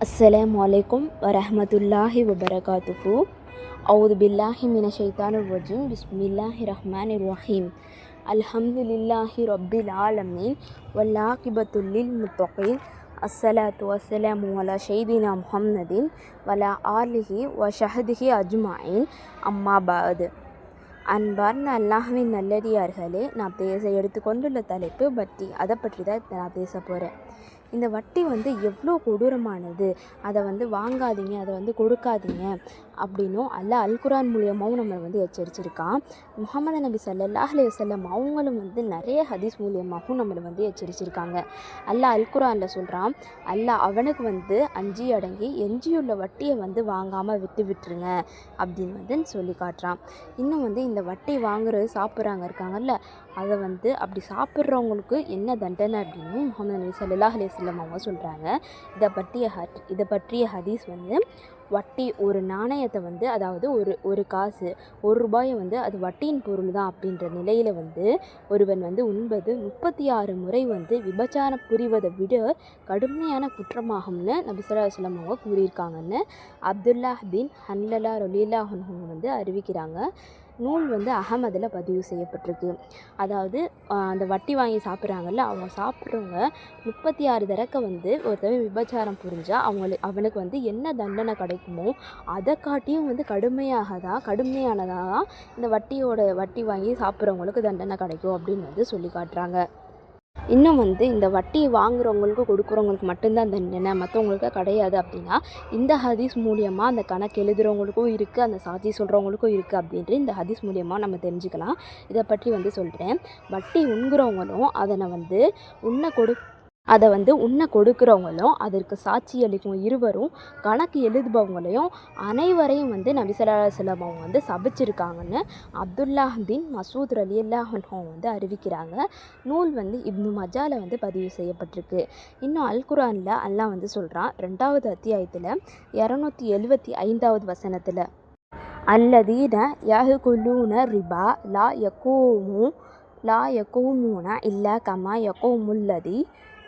அஸ்ஸலாம் வலைக்கும் வரமத்துல்லாஹி வபரகாத்துஹு அவுது பில்லாஹி மின ஷைத்தான வஜூம் பிஸ்மில்லாஹி ரஹ்மான் ரஹீம் அல்ஹம்துலில்லாஹி ரப்பில் ஆலமீன் வல்லாகிபத்துல்லில் முத்தகீன் அஸ்ஸலாத்து வஸ்ஸலாமு அலா ஷெய்தினா முஹம்மதின் வலா ஆலிஹி வ ஷஹதிஹி அஜ்மாயின் அம்மா பாது அன்பார்ந்த அல்லாஹுவின் நல்லடியார்களே நான் பேச எடுத்துக்கொண்டுள்ள தலைப்பு பற்றி அதை பற்றி தான் நான் பேச போகிறேன் இந்த வட்டி வந்து எவ்வளோ கொடூரமானது? அதை வந்து வாங்காதீங்க அதை வந்து கொடுக்காதீங்க அப்படின்னும் அல்லாஹ் அல்குரான் மூலியமாகவும் நம்மளை வந்து எச்சரிச்சிருக்கான். முகமது நபி ஸல்லல்லாஹு அலைஹி வஸல்லம் அவங்களும் வந்து நிறைய ஹதீஸ் மூலியமாகவும் நம்மளை வந்து எச்சரிச்சிருக்காங்க. அல்லாஹ் அல்குரானில் சொல்கிறான் அல்லாஹ் அவனுக்கு வந்து அஞ்சி அடங்கி எஞ்சியுள்ள வட்டியை வந்து வாங்காமல் விட்டு விட்டுருங்க அப்படின்னு வந்து சொல்லி காட்டுறான். இன்னும் வந்து இந்த வட்டி வாங்குறது சாப்பிட்றாங்க இருக்காங்கல்ல அதை வந்து அப்படி சாப்பிட்றவங்களுக்கு என்ன தண்டனை அப்படின்னு முகமது நபி ஸல்லல்லாஹு அலிஸ்லம் அவங்க சொல்கிறாங்க இதை பற்றிய ஹட் இதை பற்றிய ஹதீஸ் வந்து வட்டி ஒரு நாணயத்தை வந்து அதாவது ஒரு ஒரு காசு ஒரு ரூபாயை வந்து அது வட்டியின் பொருள் தான் அப்படின்ற நிலையில் வந்து ஒருவன் வந்து உண்பது முப்பத்தி ஆறு முறை வந்து விபச்சாரம் புரிவதை விட கடுமையான குற்றமாகும்னு நபி ஸல்லல்லாஹு அவங்க கூறியிருக்காங்கன்னு அப்துல்லாஹ் பின் ஹன்லலா ரொலீலா அவங்க வந்து அறிவிக்கிறாங்க. நூல் வந்து அகமதில் பதிவு செய்யப்பட்டிருக்கு. அதாவது அந்த வட்டி வாங்கி சாப்பிட்றாங்கல்ல அவங்க சாப்பிட்றவங்க முப்பத்தி ஆறு தடக்க வந்து ஒருத்தவன் விபச்சாரம் புரிஞ்சால் அவங்களுக்கு அவனுக்கு வந்து என்ன தண்டனை கிடைக்குமோ அதை காட்டியும் வந்து கடுமையாக தான் கடுமையானதாக தான் இந்த வட்டியோட வட்டி வாங்கி சாப்பிட்றவங்களுக்கு தண்டனை கிடைக்கும் அப்படின்னு வந்து சொல்லி காட்டுறாங்க. இன்னும் வந்து இந்த வட்டி வாங்குறவங்களுக்கு கொடுக்குறவங்களுக்கு மட்டும்தான் அந்த நினை மற்றவங்களுக்கு கிடையாது அப்படின்னா இந்த ஹதீஸ் மூலியமாக அந்த கணக்கு எழுதுகிறவங்களுக்கும் இருக்குது அந்த சாட்சி சொல்கிறவங்களுக்கும் இருக்குது அப்படின்ட்டு இந்த ஹதீஸ் மூலியமாக நம்ம தெரிஞ்சுக்கலாம். இதை பற்றி வந்து சொல்கிறேன் வட்டி உண்கிறவங்களும் அதனை வந்து உன்னை கொடு அதை வந்து உண்ண கொடுக்குறவங்களும் அதற்கு சாட்சி அளிக்கும் இருவரும் கணக்கு எழுதுபவங்களையும் அனைவரையும் வந்து நபிசல்லா ஸல்லல்லாஹு அவங்க வந்து சபிச்சிருக்காங்கன்னு அப்துல்லாஹ் பின் மசூத் அலி அல்லாஹன் வந்து அறிவிக்கிறாங்க. நூல் வந்து இப்னு மஜால வந்து பதிவு செய்யப்பட்டிருக்கு. இன்னும் அல் குரானில் அல்லாஹ் வந்து சொல்கிறான் ரெண்டாவது அத்தியாயத்தில் இரநூத்தி எழுவத்தி ஐந்தாவது வசனத்தில் அல்லதீன யஹ்குலூன ரிபா லா யகூமு லா யகூமூன இல்லா கமா யகூமுல்லதி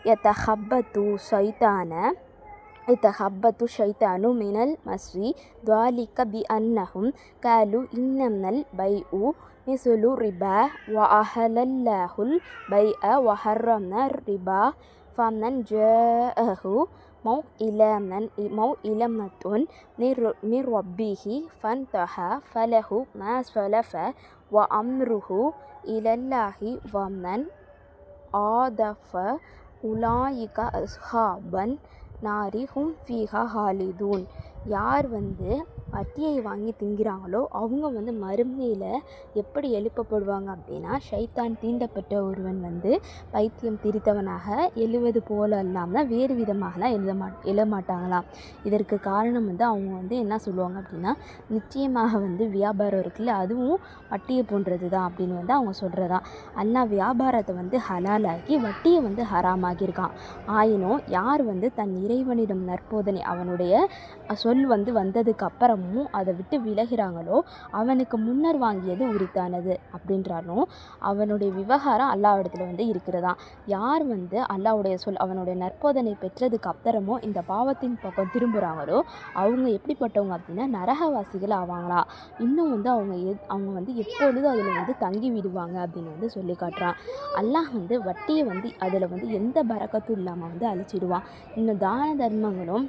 يتخبط شيطان يتخبط شيطان من المسوي ذلك بأنهم قالوا إنما البيع مثل الربا وأهل الله البيع وحرم الربا. فمن جاءه موئلمة من ربه فانتهى فله ما سلف وأمره إلى الله. ومن آدف உலாயிகா உலாயிக அஸ்ஹாபன் நாரி ஹும் ஃபீஹா ஹாலிதூன். யார் வந்து வட்டியை வாங்கி திங்கிறாங்களோ அவங்க வந்து மறுமையில் எப்படி எழுப்பப்படுவாங்க அப்படின்னா ஷைத்தான் தீண்டப்பட்ட ஒருவன் வந்து பைத்தியம் திரித்தவனாக எழுவது போல இல்லாமல் வேறு விதமாகலாம் எழுத மா எழமாட்டாங்களாம் இதற்கு காரணம் வந்து அவங்க வந்து என்ன சொல்லுவாங்க அப்படின்னா நிச்சயமாக வந்து வியாபாரம் இருக்குல்ல அதுவும் வட்டியை போன்றது தான் அப்படின்னு வந்து அவங்க சொல்கிறதா அல்லாஹ் வியாபாரத்தை வந்து ஹலாலாக்கி வட்டியை வந்து ஹராமாகியிருக்கான் ஆயினும் யார் வந்து தன் இறைவனிடம் நற்போதனை அவனுடைய சொல் வந்து வந்ததுக்கு அப்புறமும் அதை விட்டு விலகிறாங்களோ அவனுக்கு முன்னர் வாங்கியது உரித்தானது அப்படின்றாலும் அவனுடைய விவகாரம் அல்லாவிடத்தில் வந்து இருக்கிறதா? யார் வந்து அல்லாவுடைய சொல் அவனுடைய நற்போதனை பெற்றதுக்கு அப்புறமும் இந்த பாவத்தின் பக்கம் திரும்புகிறாங்களோ அவங்க எப்படிப்பட்டவங்க அப்படின்னா நரகவாசிகள் ஆவாங்களா? இன்னும் வந்து அவங்க எத் அவங்க வந்து எப்பொழுது அதில் வந்து தங்கி விடுவாங்க அப்படின்னு வந்து சொல்லி காட்டுறான். அல்லாஹ் வந்து வட்டியை வந்து அதில் வந்து எந்த பறக்கத்தும் இல்லாமல் வந்து அழிச்சிடுவான். இன்னும் தான தர்மங்களும்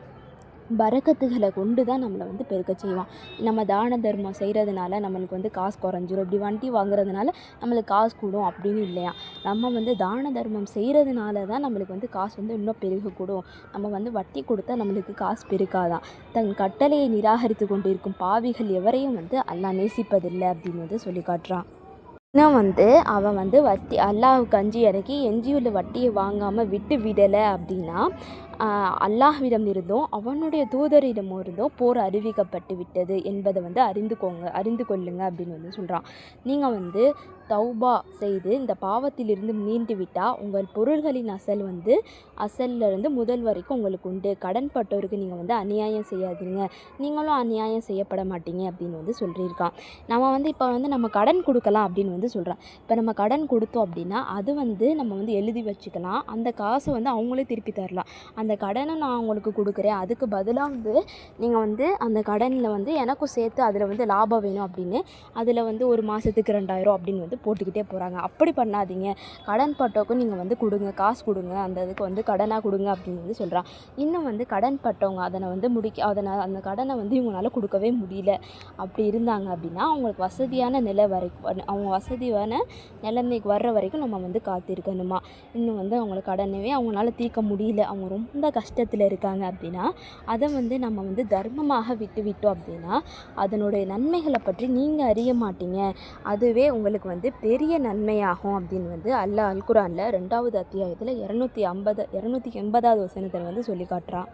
பரக்கத்துகளை கொண்டு தான் நம்மளை வந்து பெருக்க செய்வான். நம்ம தான தர்மம் செய்கிறதுனால நம்மளுக்கு வந்து காசு குறைஞ்சிரும். இப்படி வண்டி வாங்குறதுனால நம்மளுக்கு காசு கூடும் அப்படின்னு இல்லையா? நம்ம வந்து தான தர்மம் செய்கிறதுனால தான் நம்மளுக்கு வந்து காசு வந்து இன்னும் பெருகக்கூடும். நம்ம வந்து வட்டி கொடுத்தா நம்மளுக்கு காசு பெருக்காதான். தன் கட்டளையை நிராகரித்து கொண்டிருக்கும் பாவிகள் எவரையும் வந்து அல்லாஹ் நேசிப்பதில்லை அப்படின்னு வந்து சொல்லி காட்டுறான். இன்னும் வந்து அவன் வந்து வட்டி அல்லாஹ் கஞ்சி இறக்கி எஞ்சியுள்ள வட்டியை வாங்காமல் விட்டு விடலை அப்படின்னா அல்லாஹ்விடம் இருந்தும் அவனுடைய தூதரிடம் இருந்தும் போர் அறிவிக்கப்பட்டு விட்டது என்பதை வந்து அறிந்துக்கோங்க அறிந்து கொள்ளுங்க அப்படின்னு வந்து சொல்கிறான் நீங்கள் வந்து தௌபா செய்து இந்த பாவத்திலிருந்து மீண்டு விட்டால் உங்கள் பொருள்களின் அசல் வந்து அசல்ல இருந்து முதல் வரைக்கும் உங்களுக்கு உண்டு. கடன்பட்டோருக்கு நீங்கள் வந்து அநியாயம் செய்யாதீங்க. நீங்களும் அநியாயம் செய்யப்பட மாட்டீங்க அப்படின்னு வந்து சொல்லியிருக்கான். நம்ம வந்து இப்போ வந்து நம்ம கடன் கொடுக்கலாம் அப்படின்னு வந்து சொல்கிறான் இப்போ நம்ம கடன் கொடுத்தோம் அப்படின்னா அது வந்து நம்ம வந்து எழுதி வச்சுக்கலாம். அந்த காசை வந்து அவங்களே திருப்பி தரலாம். அந்த அந்த கடனை நான் உங்களுக்கு கொடுக்குறேன். அதுக்கு பதிலாக வந்து நீங்கள் வந்து அந்த கடனில் வந்து எனக்கும் சேர்த்து அதில் வந்து லாபம் வேணும் அப்படின்னு அதில் வந்து ஒரு மாதத்துக்கு ரெண்டாயிரம் அப்படின்னு வந்து போட்டுக்கிட்டே போகிறாங்க அப்படி பண்ணாதீங்க. கடன் பட்டவக்கும் நீங்கள் வந்து கொடுங்க. காசு கொடுங்க. அந்த இதுக்கு வந்து கடனாக கொடுங்க அப்படின்னு வந்து சொல்கிறான் இன்னும் வந்து கடன் பட்டவங்க அதனை வந்து முடிக்க அதனை அந்த கடனை வந்து இவங்களால கொடுக்கவே முடியல. அப்படி இருந்தாங்க அப்படின்னா அவங்களுக்கு வசதியான நிலை வரைக்கும் அவங்க வசதியான நிலைமைக்கு வர்ற வரைக்கும் நம்ம வந்து காத்திருக்கணுமா? இன்னும் வந்து அவங்கள கடனவே அவங்களால தீர்க்க முடியல. அவங்க ரொம்ப கஷ்டத்தில் இருக்காங்க அப்படின்னா அதை வந்து நம்ம வந்து தர்மமாக விட்டு விட்டோம் அப்படின்னா அதனுடைய நன்மைகளை பற்றி நீங்கள் அறிய மாட்டீங்க. அதுவே உங்களுக்கு வந்து பெரிய நன்மையாகும் அப்படின்னு வந்து அல்லாஹ் அல்குரானில் ரெண்டாவது அத்தியாயத்தில் இரநூத்தி ஐம்பது இரநூத்தி எண்பதாவது வசனத்தில் வந்து சொல்லி காட்டுறான்.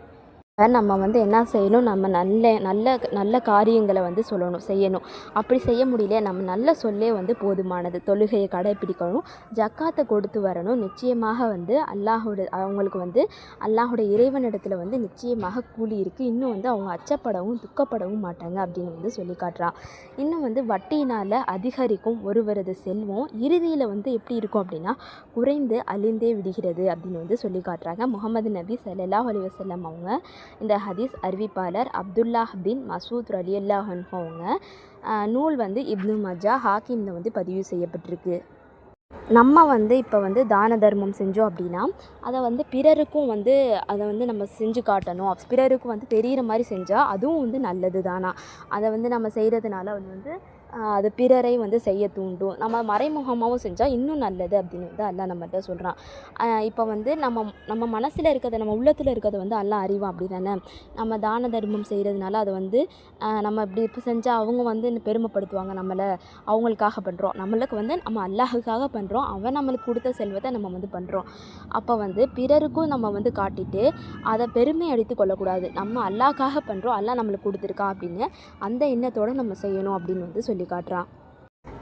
நம்ம வந்து என்ன செய்யணும்? நம்ம நல்ல நல்ல நல்ல காரியங்களை வந்து சொல்லணும் செய்யணும். அப்படி செய்ய முடியல நம்ம நல்ல சொல்லே வந்து போதுமானது. தொழுகையை கடைப்பிடிக்கணும் ஜக்காத்தை கொடுத்து வரணும். நிச்சயமாக வந்து அல்லாஹோட அவங்களுக்கு வந்து அல்லாஹோட இறைவனிடத்தில் வந்து நிச்சயமாக கூலி இருக்குது இன்னும் வந்து அவங்க அச்சப்படவும் துக்கப்படவும் மாட்டாங்க அப்படின்னு வந்து சொல்லி காட்டுறான். இன்னும் வந்து வட்டியினால் அதிகரிக்கும் ஒருவரது செல்வம் இறுதியில் வந்து எப்படி இருக்கும் அப்படின்னா குறைந்து அழிந்தே விடுகிறது அப்படின்னு வந்து சொல்லி காட்டுறாங்க. முகமது நபி சல்லா அலி வசல்லம் அவங்க இந்த ஹதீஸ் அறிவிப்பாளர் அப்துல்லாஹ் பின் மசூத் ரலியல்லாஹு அவங்க நூல் வந்து இப்னு மஜா ஹாக்கிம்ல வந்து பதிவு செய்யப்பட்டிருக்கு. நம்ம வந்து இப்போ வந்து தான தர்மம் செஞ்சோம் அப்படின்னா அதை வந்து பிறருக்கும் வந்து அதை வந்து நம்ம செஞ்சு காட்டணும். பிறருக்கும் வந்து தெரிகிற மாதிரி செஞ்சால் அதுவும் வந்து நல்லது தானா அதை வந்து நம்ம செய்கிறதுனால அது வந்து அது பிறரை வந்து செய்ய தூண்டும். நம்ம மறைமுகமாகவும் செஞ்சால் இன்னும் நல்லது அப்படின்னு வந்து அல்லா நம்மகிட்ட சொல்கிறான் இப்போ வந்து நம்ம நம்ம மனசில் இருக்கிறத நம்ம உள்ளத்தில் இருக்கிறத வந்து அல்லா அறிவான் அப்படி தானே? நம்ம தான தர்மம் செய்கிறதுனால அதை வந்து நம்ம இப்படி இப்போ செஞ்சால் அவங்க வந்து இன்னும் பெருமைப்படுத்துவாங்க நம்மளை? அவங்களுக்காக பண்ணுறோம் நம்மளுக்கு வந்து நம்ம அல்லாஹுக்காக பண்ணுறோம் அவன் நம்மளுக்கு கொடுத்த செல்வத்தை நம்ம வந்து பண்ணுறோம் அப்போ வந்து பிறருக்கும் நம்ம வந்து காட்டிட்டு அதை பெருமை அடித்து கொள்ளக்கூடாது. நம்ம அல்லாக்காக பண்ணுறோம் அல்லாஹ் நம்மளுக்கு கொடுத்துருக்கா அப்படின்னு அந்த எண்ணத்தோடு நம்ம செய்யணும் அப்படின்னு வந்து சொல்லி காட்டுறான்.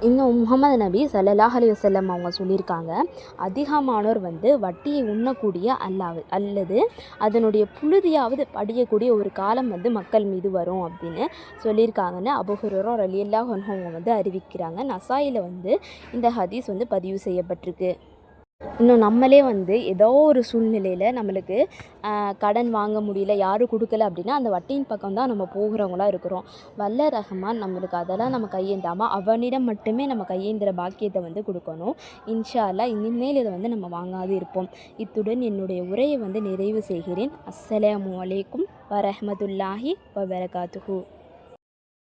இன்னும் முகமது நபி சல்லாஹ் அலி வஸல்லம் அவங்க சொல்லியிருக்காங்க அதிகமானோர் வந்து வட்டியை உண்ணக்கூடிய அல்லாவு அல்லது அதனுடைய புழுதியாவது படியக்கூடிய ஒரு காலம் வந்து மக்கள் மீது வரும் அப்படின்னு சொல்லியிருக்காங்கன்னு அபுஹுரோ ரலியல்லா அன்ஹு அவங்க வந்து அறிவிக்கிறாங்க. நசாயில் வந்து இந்த ஹதீஸ் வந்து பதிவு செய்யப்பட்டிருக்கு. இன்னும் நம்மளே வந்து ஏதோ ஒரு சூழ்நிலையில் நம்மளுக்கு கடன் வாங்க முடியல யாரும் கொடுக்கல அப்படின்னா அந்த வட்டியின் பக்கம் தான் நம்ம போகிறவங்களா இருக்கிறோம். வல்ல ரஹ்மான் நம்மளுக்கு அதெல்லாம் நம்ம கையேந்தாமல் அவனிடம் மட்டுமே நம்ம கையேந்திர பாக்கியத்தை வந்து கொடுக்கணும். இன்ஷா இனிமேல் இதை வந்து நம்ம வாங்காது இருப்போம். இத்துடன் என்னுடைய உரையை வந்து நிறைவு செய்கிறேன். அஸ்ஸலாமு அலைக்கும் வரஹமதுல்லாஹி வபரகாத்துஹு.